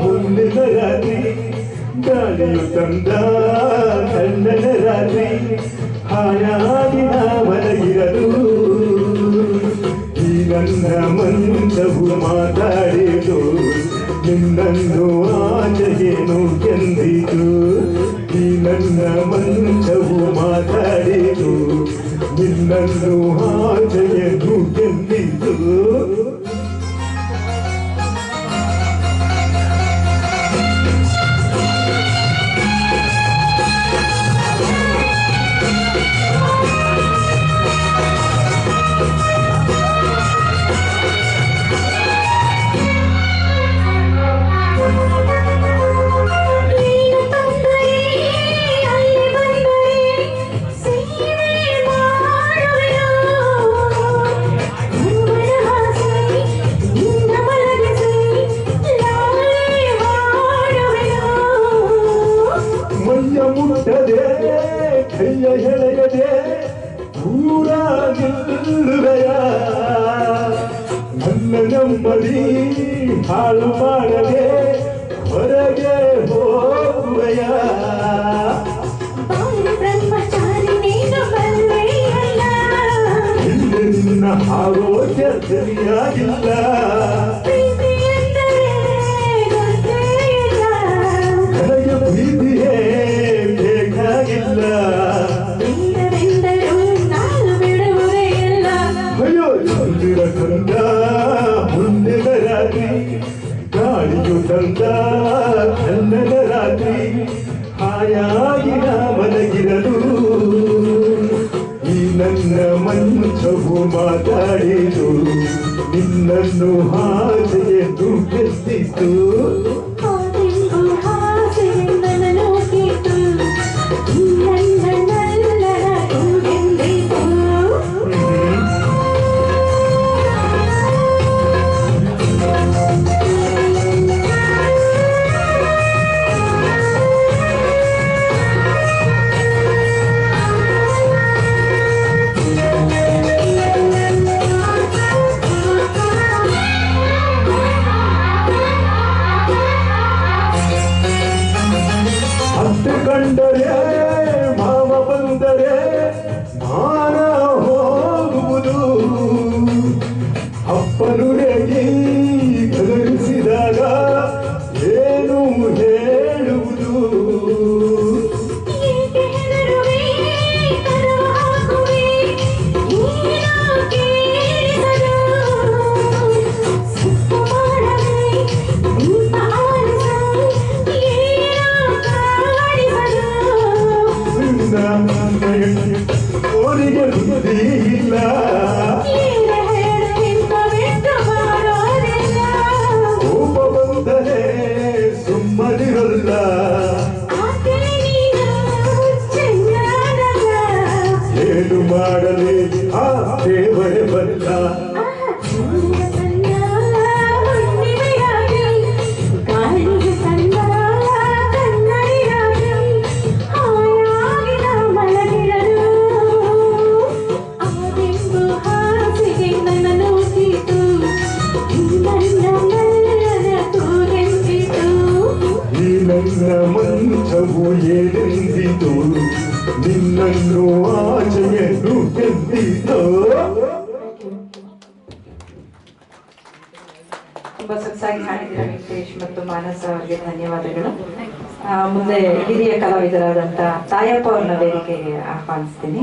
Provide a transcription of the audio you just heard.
ಹುಲ್ಲಿನ ರಾತ್ರಿ ಗಾಳಿಯು ತಂದ ಕಣ್ಣನ ರಾತ್ರಿ ಹಾಯಾಗಿ ಮಲಗಿರಲು ಈ ನನ್ನ ಮಂದವು ಮಾತಾಡಿತು ನಿನ್ನನ್ನು ಆಚೆಗೇನು ಕೆಂದಿತು ಈ ನನ್ನ ಮಂದವು ಮಾತಾಡಿತು ನಿನ್ನನ್ನು ಕೈಯ ಎಳೆಯದೆ ದೂರ ನಿಲ್ಲುವೆಯ. ನನ್ನ ನೆಮ್ಮದಿ ಹಾಳು ಮಾಡದೆ ಹೊರಗೆ ಹೋಗುವೆಯ. ನಿನ್ನ ಆರೋಗ್ಯ ಸರಿಯಾಗಿಲ್ಲ ಚಂದಿರ ಕಂದ ಮುಂದಿನ ರಾತ್ರಿ ಗಾಳಿಯು ತಂದ ಕನ್ನಡ ರಾತ್ರಿ, ಹಾಯಾಗಿ ಮಲಗಿರಲು. ಈ ನನ್ನ ಮಂಚವು ಮಾತಾಡಿದು ನಿನ್ನನ್ನು ಹಾಸಿಗೆ ದುಃಖಿಸಿತು ಕಂಡರೆ ನಿನ್ನ ಮಂಚವು ಏರೆಂದಿತು ನಿನ್ನನ್ನು ಆಚೆಯನ್ನು ಗೆದ್ದಿತು ತುಂಬಾ ಸೊಗಸಾಗಿ ಹಾಡಿದಿರ ವೆಂಕಟೇಶ್ ಮತ್ತು ಮಾನಸ ಅವರಿಗೆ ಧನ್ಯವಾದಗಳು. ಮುಂದೆ ಹಿರಿಯ ಕಲಾವಿದರಾದಂತ ತಾಯಪ್ಪ ಅವ್ರನ್ನ ವೇದಿಕೆಗೆ ಆಹ್ವಾನಿಸ್ತೀನಿ.